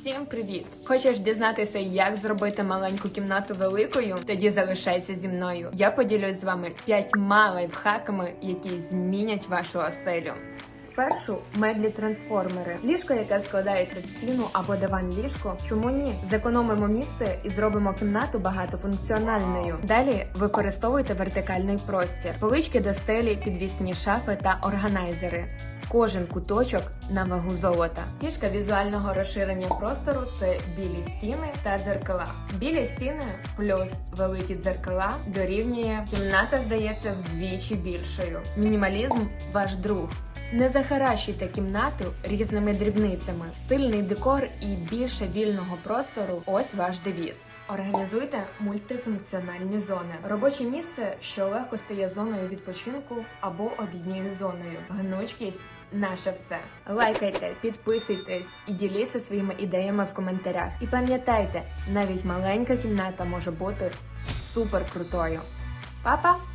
Всім привіт! Хочеш дізнатися, як зробити маленьку кімнату великою? Тоді залишайся зі мною. Я поділюсь з вами п'ятьма лайфхаками, які змінять вашу оселю. Спершу меблі трансформери. Ліжко, яке складається в стіну або диван ліжко. Чому ні? Зекономимо місце і зробимо кімнату багатофункціональною. Далі використовуйте вертикальний простір, полички до стелі, підвісні шафи та органайзери. Кожен куточок на вагу золота. Фішка візуального розширення простору це білі стіни та дзеркала. Білі стіни плюс великі дзеркала дорівнює кімната здається вдвічі більшою. Мінімалізм ваш друг. Не захаращуйте кімнату різними дрібницями. Стильний декор і більше вільного простору ось ваш девіз. Організуйте мультифункціональні зони. Робоче місце, що легко стає зоною відпочинку або обідньою зоною. Гнучкість наше все. Лайкайте, підписуйтесь і діліться своїми ідеями в коментарях. І пам'ятайте, навіть маленька кімната може бути супер крутою. Па-па!